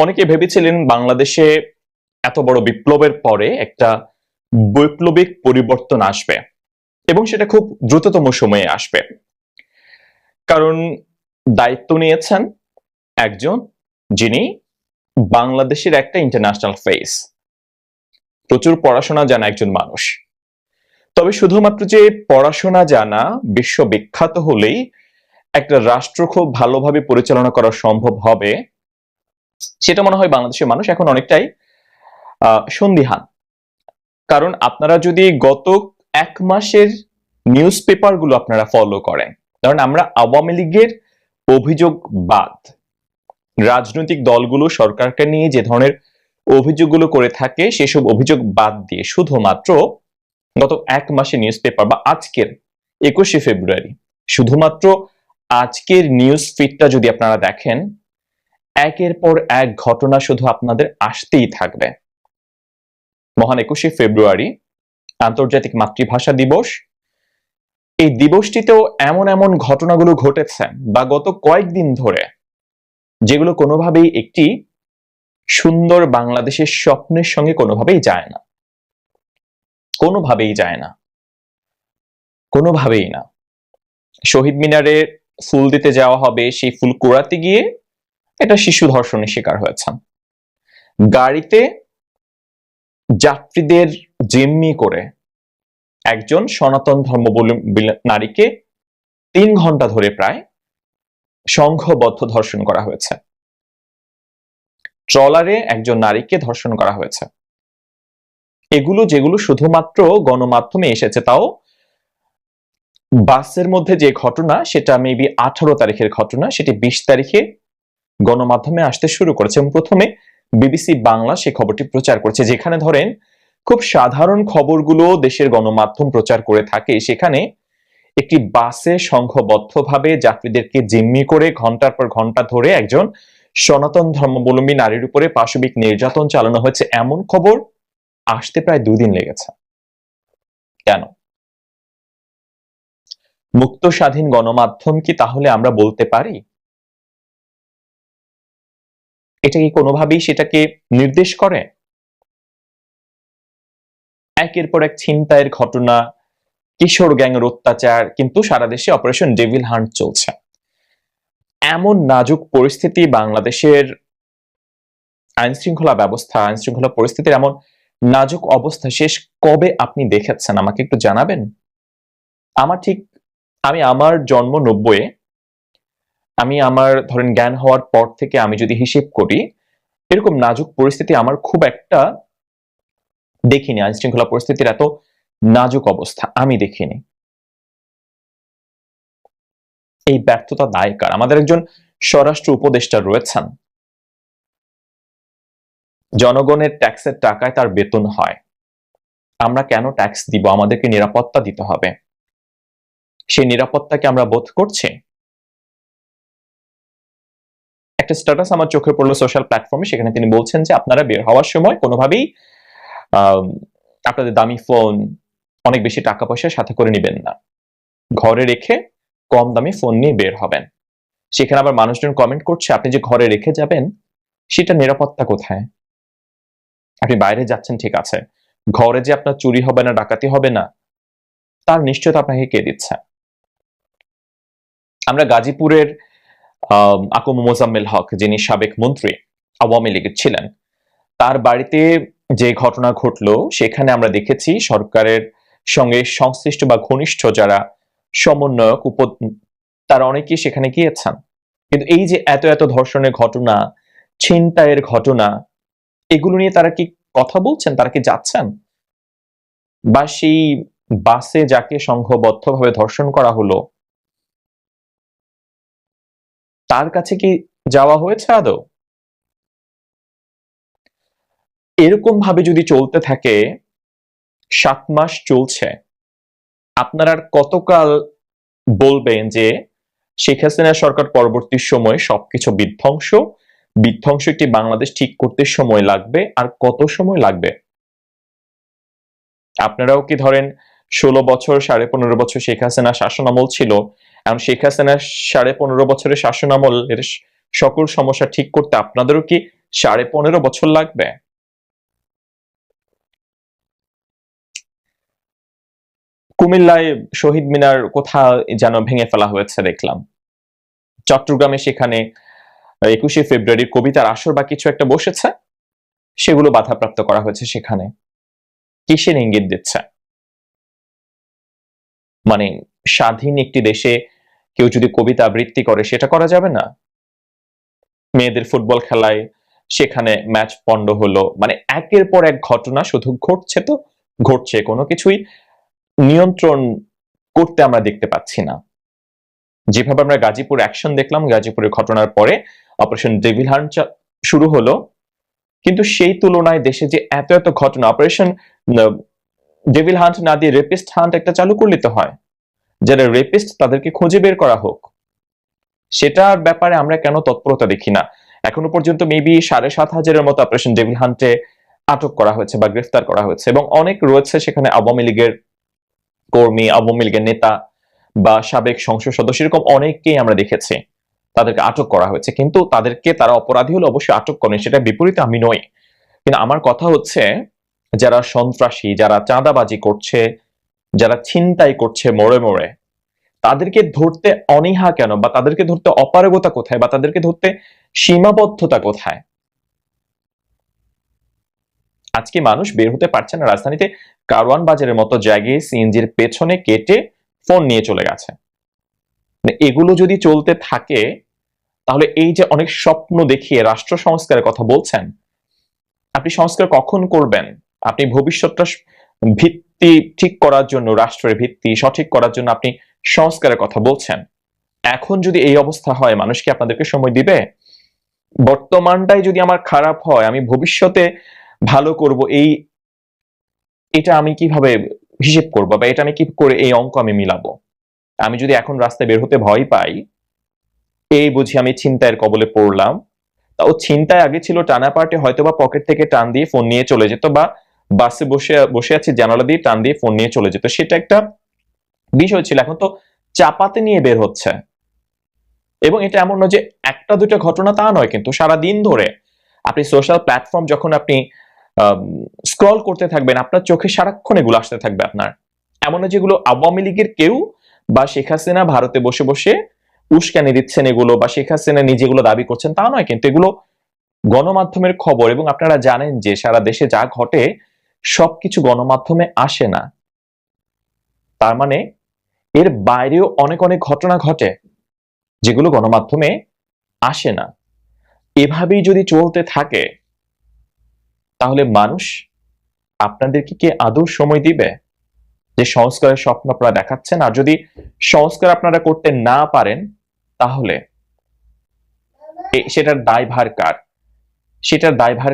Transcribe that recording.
অনেকে ভেবেছিলেন বাংলাদেশে এত বড় বিপ্লবের পরে একটা বৈপ্লবিক পরিবর্তন আসবে এবং সেটা খুব দ্রুততম সময়ে আসবে। কারণ দায়িত্ব নিয়েছেন একজন যিনি বাংলাদেশের একটা ইন্টারন্যাশনাল ফেস প্রচুর পড়াশোনা জানা একজন মানুষ। তবে শুধুমাত্র যে পড়াশোনা জানা বিশ্ববিখ্যাত হলেই একটা রাষ্ট্র খুব ভালোভাবে পরিচালনা করা সম্ভব হবে সেটা মনে হয় বাংলাদেশের মানুষ এখন অনেকটাই সন্দিহান। কারণ আপনারা যদি গত এক মাসের নিউজ পেপারগুলো আপনারা ফলো করেন, কারণ আমরা আওয়ামী লীগের অভিযোগ বাদ, রাজনৈতিক দলগুলো সরকারকে নিয়ে যে ধরনের অভিযোগগুলো করে থাকে, সেসব অভিযোগ বাদ দিয়ে শুধুমাত্র গত এক মাসে নিউজ পেপার বা আজকের একুশে ফেব্রুয়ারি, শুধুমাত্র আজকের নিউজ ফিডটা যদি আপনারা দেখেন একের পর এক ঘটনা শুধু আপনাদের আসতেই থাকবে। মহান একুশে ফেব্রুয়ারি, আন্তর্জাতিক মাতৃভাষা দিবস। এই দিবসটিতেও এমন এমন ঘটনাগুলো ঘটেছে বা গত কয়েকদিন ধরে, যেগুলো কোনোভাবেই একটি সুন্দর বাংলাদেশের স্বপ্নের সঙ্গে কোনোভাবেই যায় না। কোনোভাবেই যায় না। কোনোভাবেই না। শহীদ মিনারে ফুল দিতে যাওয়া হবে, সেই ফুল কুড়াতে গিয়ে এটা শিশু ধর্ষণের শিকার হয়েছেন। গাড়িতে যাত্রীদের জিম্মি করে একজন সনাতন ধর্মাবলম্বী নারীকে তিন ঘণ্টা ধরে প্রায় সংঘবদ্ধ ধর্ষণ করা হয়েছে। ট্রলারে একজন নারীকে ধর্ষণ করা হয়েছে। এগুলো যেগুলো শুধুমাত্র গণমাধ্যমে এসেছে, তাও বাসের মধ্যে যে ঘটনা, সেটা মেবি আঠারো তারিখের ঘটনা, সেটি বিশ তারিখে গণমাধ্যমে আসতে শুরু করেছে এবং প্রথমে বিবিসি বাংলা সে খবরটি প্রচার করেছে, যেখানে ধরেন খুব সাধারণ খবরগুলো দেশের গণমাধ্যম প্রচার করে থাকে। সেখানে একটি বাসে সংঘবদ্ধভাবে যাত্রীদেরকে জিম্মি করে ঘণ্টার পর ঘণ্টা ধরে একজন সনাতন ধর্মাবলম্বী নারীর উপরে পাশবিক নির্যাতন চালানো হয়েছে। এমন খবর আসতে প্রায় দুই দিন লেগেছে। কেন? মুক্ত স্বাধীন গণমাধ্যম কি তাহলে আমরা বলতে পারি? এটা কি কোনোভাবেই সেটাকে নির্দেশ করে? একের পর এক ছিনতাইয়ের ঘটনা, কিশোর গ্যাংয়ের অত্যাচার, কিন্তু সারা দেশে অপারেশন ডেভিল হান্ট চলছে। এমন নাজুক পরিস্থিতি বাংলাদেশের আইন শৃঙ্খলা ব্যবস্থা আইন শৃঙ্খলা পরিস্থিতির এমন নাজুক অবস্থা শেষ কবে আপনি দেখেছেন? আমাকে একটু জানাবেন? আমার ঠিক, আমি আমার জন্ম নব্বইয়ে আমি আমার ধরেন জ্ঞান হওয়ার পর থেকে আমি যদি হিসেব করি, এরকম নাজুক পরিস্থিতি আমার খুব একটা দেখিনি। আইন শৃঙ্খলা পরিস্থিতির এত নাজুক অবস্থা আমি দেখিনি। এই ব্যর্থতা দায়কার আমাদের একজন স্বরাষ্ট্র উপদেষ্টা রয়েছেন। জনগণের ট্যাক্সের টাকায় তার বেতন হয়। আমরা কেন ট্যাক্স দিব? আমাদেরকে নিরাপত্তা দিতে হবে। সেই নিরাপত্তাকে আমরা বোধ করছি? একটা স্ট্যাটাস আমার চোখে পড়ল সোশ্যাল প্ল্যাটফর্মে সেখানে তিনি বলছেন যে আপনারা বের হওয়ার সময় কোনোভাবেই আপনাদের দামি ফোন অনেক বেশি টাকা পয়সা সাথে করে নেবেন না। ঘরে রেখে কম দামি ফোন নিয়ে বের হবেন। সেখানে আবার মানুষজন কমেন্ট করছে, আপনি যে ঘরে রেখে যাবেন, সেটা নিরাপত্তা কোথায়? আপনি বাইরে যাচ্ছেন, ঠিক আছে। ঘরে যে আপনার চুরি হবে না, ডাকাতি হবে না, তার নিশ্চয়তা আপনাকে কে দিচ্ছে? আমরা গাজীপুরের আকুম মোজাম্মেল হক, যিনি সাবেক মন্ত্রী আওয়ামী লীগের ছিলেন, তার বাড়িতে যে ঘটনা ঘটলো, সেখানে আমরা দেখেছি সরকারের সঙ্গে সংশ্লিষ্ট বা ঘনিষ্ঠ যারা সমন্বয়ক উপ তারা অনেকেই সেখানে গিয়েছেন। কিন্তু এই যে এত এত ধর্ষণের ঘটনা, ছিনতাইয়ের ঘটনা, এগুলো নিয়ে তারা কি কথা বলছেন? তারা কি যাচ্ছেন? বা সেই বাসে যাকে সংঘবদ্ধভাবে ধর্ষণ করা হলো তার কাছে কি যাওয়া হয়েছে আদৌ? এরকম ভাবে যদি চলতে থাকে, সাত মাস চলছে। আপনারা কতকাল বলবেন যে শেখ হাসিনা সরকার পরবর্তী সময়ে সবকিছু বিধ্বংস বিধ্বংস একটি বাংলাদেশ ঠিক করতে সময় লাগবে আর কত সময় লাগবে? আপনারাও কি ধরেন, ষোলো বছর সাড়ে পনেরো বছর শেখ হাসিনা শাসনামল ছিল এখন শেখ হাসিনার সাড়ে পনেরো বছরের শাসনামল এর সকল সমস্যা ঠিক করতে আপনাদেরও কি সাড়ে পনেরো বছর লাগবে? কুমিল্লায় শহীদ মিনার কোথাও যেন ভেঙে ফেলা হয়েছে দেখলাম। চট্টগ্রামে সেখানে একুশে ফেব্রুয়ারির কবিতার আসর বা কিছু একটা বসেছে, সেগুলো বাধাপ্রাপ্ত করা হয়েছে সেখানে। কিসের ইঙ্গিত দিচ্ছে? মানে স্বাধীন একটি দেশে কেউ যদি কবিতা আবৃত্তি করে, সেটা করা যাবে না? মেয়েদের ফুটবল খেলায় সেখানে ম্যাচ পণ্ড হলো। মানে একের পর এক ঘটনা শুধু ঘটছে তো? ঘটছে কোনো কিছুই নিয়ন্ত্রণ করতে আমরা দেখতে পাচ্ছি না। যেভাবে আমরা গাজীপুর অ্যাকশন দেখলাম, গাজীপুরের ঘটনার পরে অপারেশন ডেভিল হান্ট শুরু হলো। কিন্তু সেই তুলনায় দেশে যে এত এত ঘটনা অপারেশন ডেভিল হান্ট না দিয়ে রেপিস্ট হান্ট একটা চালু করলে তো হয়। যারা রেপিস্ট তাদেরকে খুঁজে বের করা হোক। সেটার ব্যাপারে আমরা কেন তৎপরতা দেখি না? এখনও পর্যন্ত মেবি সাড়ে সাত হাজারের মতো অপারেশন ডেভিল হান্টে আটক করা হয়েছে বা গ্রেফতার করা হয়েছে এবং অনেক রয়েছে সেখানে আওয়ামী লীগের কর্মী, আওয়ামী লীগের নেতা বা সাবেক সংসদ সদস্য, এরকম অনেককেই আমরা দেখেছি। তাদেরকে আটক করা হয়েছে, কিন্তু তাদেরকে তারা অপরাধী হলে অবশ্যই আটক করেন সেটা বিপরীতে আমি নই। কিন্তু আমার কথা হচ্ছে, যারা সন্ত্রাসী, যারা চাঁদাবাজি করছে যারা ছিনতাই করছে মোড়ে মোড়ে তাদেরকে ধরতে অনীহা কেন? বা তাদেরকে ধরতে অপারগতা কোথায়? বা তাদেরকে ধরতে সীমাবদ্ধতা কোথায়? আজকে মানুষ বের হতে পারছে না রাজধানীতে। কারওয়ান বাজারের মতো জায়গায় সিএনজির পেছনে কেটে ফোন নিয়ে চলে গেছে। মানে এগুলো যদি চলতে থাকে, তাহলে এই যে অনেক স্বপ্ন দেখিয়ে রাষ্ট্র সংস্কারের কথা বলছেন, আপনি সংস্কার কখন করবেন? আপনি ভবিষ্যৎটা ভিত্তি ঠিক করার জন্য, রাষ্ট্রের ভিত্তি সঠিক করার জন্য আপনি সংস্কারের কথা বলছেন। এখন যদি এই অবস্থা হয়, মানুষ কি আপনাদেরকে সময় দিবে? বর্তমানটাই যদি আমার খারাপ হয়, আমি ভবিষ্যতে ভালো করব, এই এটা আমি কীভাবে হিসেব করব বা এটা আমি কি করে এই অঙ্ক আমি মিলাবো? আমি যদি এখন রাস্তায় বের হতে ভয় পাই, এই বুঝি আমি ছিনতাইয়ের কবলে পড়লাম। তা ও ছিনতাই আগে ছিল, টানা পার্টে হয়তো বা পকেট থেকে টান দিয়ে ফোন নিয়ে চলে যেত বা বাসে বসে বসে আছে, জানালা দিয়ে টান দিয়ে ফোন নিয়ে চলে যেত। সেটা একটা বিষয় ছিল। এখন তো চাপাতে নিয়ে বের হচ্ছে। এবং এটা এমন নয় যে একটা দুটো ঘটনা তা নয়, কিন্তু সারা দিন ধরে আপনি সোশ্যাল প্ল্যাটফর্ম যখন আপনি স্ক্রল করতে থাকবেন, আপনার চোখে সারাক্ষণ এগুলো আসতে থাকবে আপনার। এমন যেগুলো আওয়ামী লীগের কেউ বা শেখ হাসিনা ভারতে বসে বসে উস্কানি দিচ্ছেন এগুলো বা শেখ হাসিনা নিজে নিজেগুলো দাবি করছেন, তা নয়। কিন্তু এগুলো গণমাধ্যমের খবর এবং আপনারা জানেন যে সারা দেশে যা ঘটে সবকিছু গণমাধ্যমে আসে না। তার মানে এর বাইরেও অনেক অনেক ঘটনা ঘটে যেগুলো গণমাধ্যমে আসে না। এভাবেই যদি চলতে থাকে, তাহলে মানুষ আপনাদেরকে কি আদৌ সময় দিবে? যে সংস্কারের স্বপ্ন আপনারা দেখাচ্ছেন আর যদি সংস্কার আপনারা করতে না পারেন, তাহলে সেটার দায়ভার কার? সেটার দায়ভার